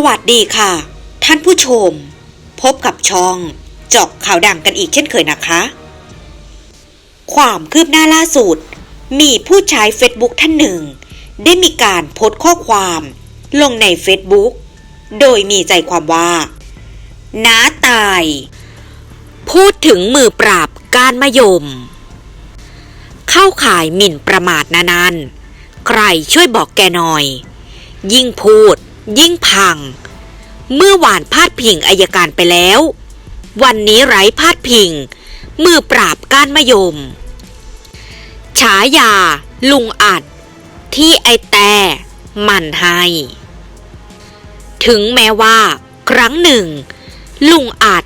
สวัสดีค่ะ ท่านผู้ชม พบกับช่องเจาะข่าวดังกันอีกเช่นเคยนะคะ ความคืบหน้าล่าสุด มีผู้ใช้เฟซบุ๊กท่านหนึ่ง ได้มีการโพสต์ข้อความลงในเฟซบุ๊กโดยมีใจความว่าน้าตาย พูดถึงมือปราบการมะยม เข้าขายหมิ่นประมาทนานันใครช่วยบอกแกหน่อย ยิ่งพูด ยิ่งพัง เมื่อวานพาดพิงอายการไปแล้ว วันนี้ไร้พาดพิง มือปราบก้านมะยม ฉายา ลุงอัด ที่ไอแต่มันให้ ถึงแม้ว่า ครั้งหนึ่ง ลุงอัด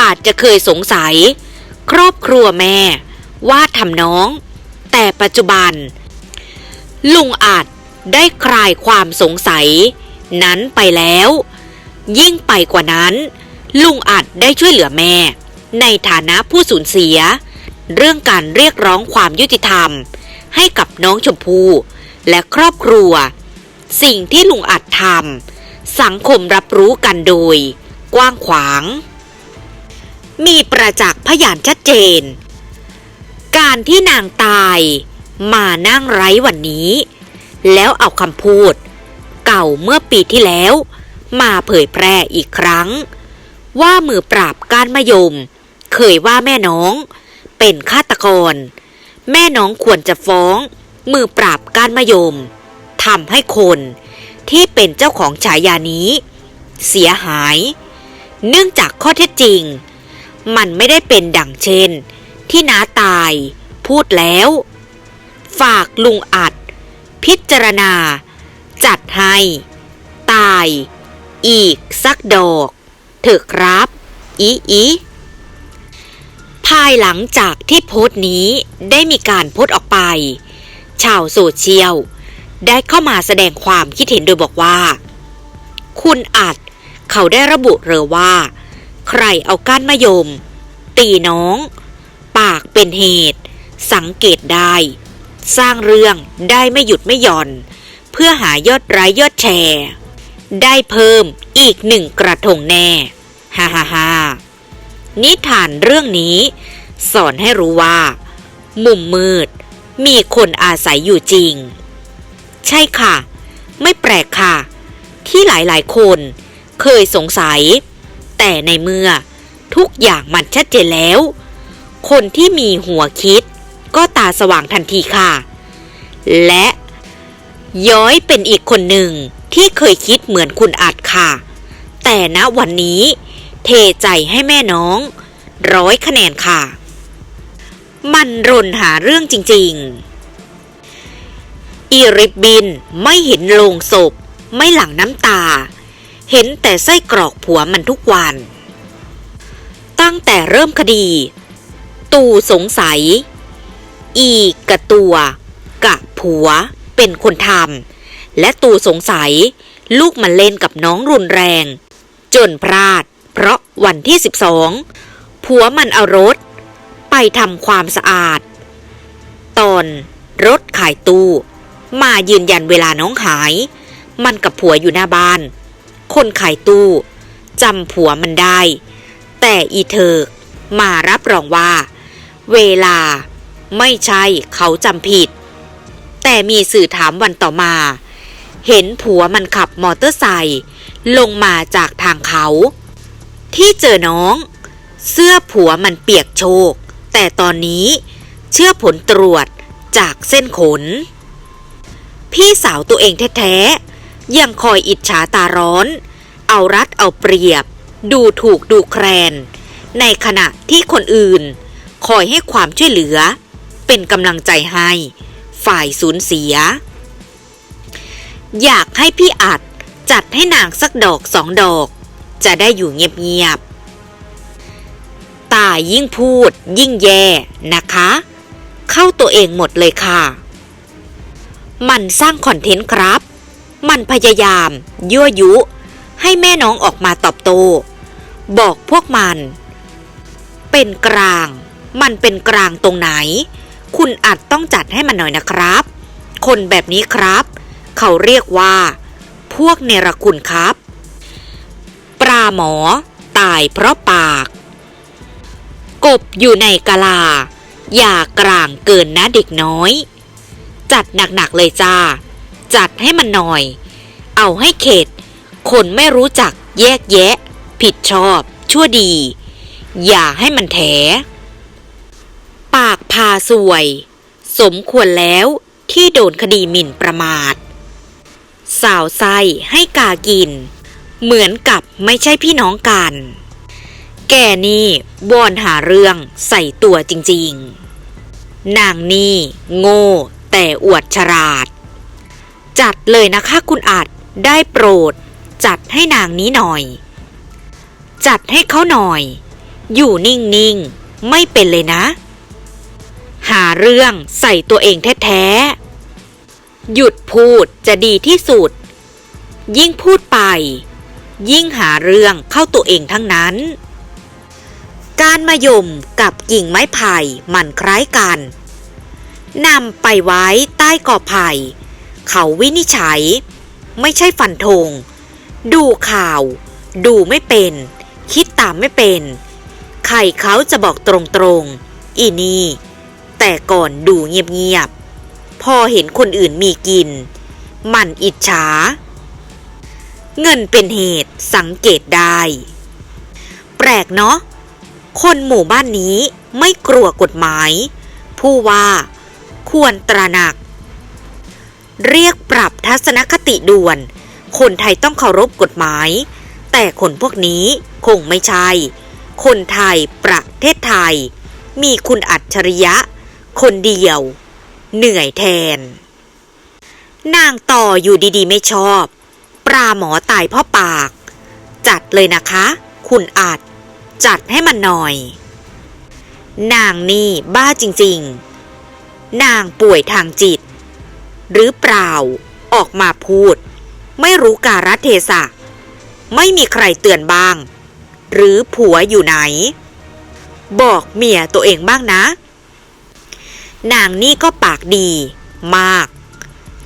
อาจจะเคยสงสัย ครอบครัวแม่ว่าทำน้อง แต่ปัจจุบัน ลุงอาจได้คลายความสงสัย นั้นไปแล้ว ยิ่งไปกว่านั้น ลุงอาจได้ช่วยเหลือแม่ ในฐานะผู้สูญเสีย เรื่องการเรียกร้องความยุติธรรม ให้กับน้องชมพู่และครอบครัว สิ่งที่ลุงอาจทำสังคมรับรู้กันโดย กว้างขวาง มีประจักษ์พยานชัดเจน การที่นางตายมานั่งไร้วันนี้ แล้วเอาคำพูด ก่าเมื่อปีที่แล้ว มาเผยแพร่อีกครั้ง ว่ามือปราบการมยม เคยว่าแม่น้อง เป็นฆาตกร แม่น้องควรจะฟ้อง มือปราบการมยมทำให้คนที่เป็นเจ้าของฉายานี้ เสียหาย เนื่องจากข้อเท็จจริง มันไม่ได้เป็นดั่งเช่น ที่น้าตาย พูดแล้ว ฝากลุงอัด พิจารณา จัดให้ ตาย อีกสักดอกเถอะครับ อีอีภายหลังจากที่โพสต์นี้ได้มีการโพสต์ออกไป ชาวโซเชียล ได้เข้ามาแสดงความคิดเห็นโดยบอกว่า คุณอัดเขาได้ระบุเรอว่า ใครเอาก้านมะยม ตีน้อง ปากเป็นเหตุ สังเกตได้ สร้างเรื่องได้ไม่หยุดไม่หย่อน เพื่อหายอดไลค์ยอดแชร์ ได้เพิ่มอีกหนึ่งกระทงแน่ฮ่าฮ่าฮ่านิทานเรื่องนี้ สอนให้รู้ว่า มุมมืด มีคนอาศัยอยู่จริง ใช่ค่ะ ไม่แปลกค่ะ ที่หลายๆ คนเคยสงสัย แต่ในเมื่อทุกอย่างมันชัดเจนแล้ว คนที่มีหัวคิดก็ตาสว่างทันทีค่ะ และ ย้อยเป็นอีกคนหนึ่งที่เคยคิดเหมือนคุณอัดค่ะ แต่ณวันนี้ เทใจให้แม่น้อง ร้อยคะแนนค่ะ มันรนหาเรื่องจริง ๆ อีริบบินไม่เห็นโลงศพ ไม่หลั่งน้ำตา เห็นแต่ไส้กรอกผัวมันทุกวัน ตั้งแต่เริ่มคดี ตูสงสัย อีกะตัว กะผัว เป็นคนทำและตูสงสัย ลูกมันเล่นกับน้องรุนแรง จนพลาด เพราะวันที่ 12 ผัวมันเอารถ ไปทำความสะอาด ตอนรถขายตู้ มายืนยันเวลาน้องหาย มันกับผัวอยู่หน้าบ้าน คนขายตู้จำผัวมันได้ แต่อีเธอมารับรองว่า เวลาไม่ใช่เขาจำผิด แต่มีสื่อถามวันต่อมา เห็นผัวมันขับมอเตอร์ไซค์ลงมาจากทางเขา ที่เจอน้อง เสื้อผัวมันเปียกโชก แต่ตอนนี้เชื่อผลตรวจจากเส้นขน พี่สาวตัวเองแท้ๆ ยังคอยอิจฉาตาร้อน เอารัดเอาเปรียบ ดูถูกดูแคลน ในขณะที่คนอื่น คอยให้ความช่วยเหลือ เป็นกำลังใจให้ ฝ่ายสูญเสีย อยากให้พี่อัดจัดให้นางสักดอกสองดอก จะได้อยู่เงียบๆตายยิ่งพูดยิ่งแย่นะคะ เข้าตัวเองหมดเลยค่ะ มันสร้างคอนเทนต์ครับ มันพยายาม ยั่วยุ ให้แม่น้องออกมาตอบโต้บอกพวกมัน เป็นกลาง มันเป็นกลางตรงไหน คุณอาจต้องจัดให้มันหน่อยนะครับ คนแบบนี้ครับ เขาเรียกว่า พวกเนรคุณครับ ปลาหมอ ตายเพราะปาก กบอยู่ในกะลา อย่ากลางเกินนะเด็กน้อย จัดหนักๆเลยจ้า จัดให้มันหน่อย เอาให้เข็ด คนไม่รู้จักแยกแยะ ผิดชอบ ชั่วดี อย่าให้มันแถ พาสวย สมควรแล้วที่โดนคดีหมิ่นประมาท สาวไส้ให้กากิน เหมือนกับไม่ใช่พี่น้องกัน แกนี่วอนหาเรื่องใส่ตัวจริงๆ นางนี่โง่แต่อวดฉลาด จัดเลยนะคะคุณอาจได้โปรด จัดให้นางนี้หน่อย จัดให้เขาหน่อย อยู่นิ่งๆ ไม่เป็นเลยนะ หาเรื่องใส่ตัวเองแท้ๆ หยุดพูดจะดีที่สุด ยิ่งพูดไป ยิ่งหาเรื่องเข้าตัวเองทั้งนั้น การมายมกับกิ่งไม้ไผ่มันคล้ายกันนำไปไว้ใต้กอไผ่ เขาวินิจฉัย ไม่ใช่ฟันธงดูข่าว ดูไม่เป็น คิดตามไม่เป็น ใครเขาจะบอกตรงๆ อีนี่ แต่ก่อนดูเงียบๆ พอเห็นคนอื่นมีกิน มันอิจฉา เงินเป็นเหตุสังเกตได้ แปลกเนาะ คนหมู่บ้านนี้ไม่กลัวกฎหมาย ผู้ว่าควรตระหนัก เรียกปรับทัศนคติด่วน คนไทยต้องเคารพกฎหมาย แต่คนพวกนี้คงไม่ใช่ คนไทยประเทศไทยมีคุณอัจฉริยะ คนเดียว เหนื่อยแทน นางต่ออยู่ดีๆ ไม่ชอบ ปลาหมอตายเพราะปาก จัดเลยนะคะ คุณอาจจัดให้มันหน่อย นางนี่บ้าจริง ๆ นางป่วยทางจิต หรือเปล่า ออกมาพูด ไม่รู้การะเทศะ ไม่มีใครเตือนบ้าง หรือผัวอยู่ไหน บอกเมียตัวเองบ้างนะ นางนี่ก็ปากดี มาก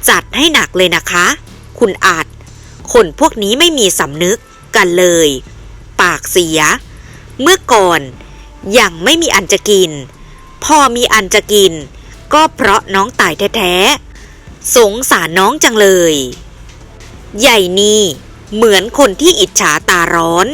จัดให้หนักเลยนะคะ คุณอาจ คนพวกนี้ไม่มีสำนึกกันเลย ปากเสีย เมื่อก่อน ยังไม่มีอันจะกิน พอมีอันจะกิน ก็เพราะน้องตายแท้ๆ สงสารน้องจังเลย ใหญ่นี่เหมือนคนที่อิจฉาตาร้อน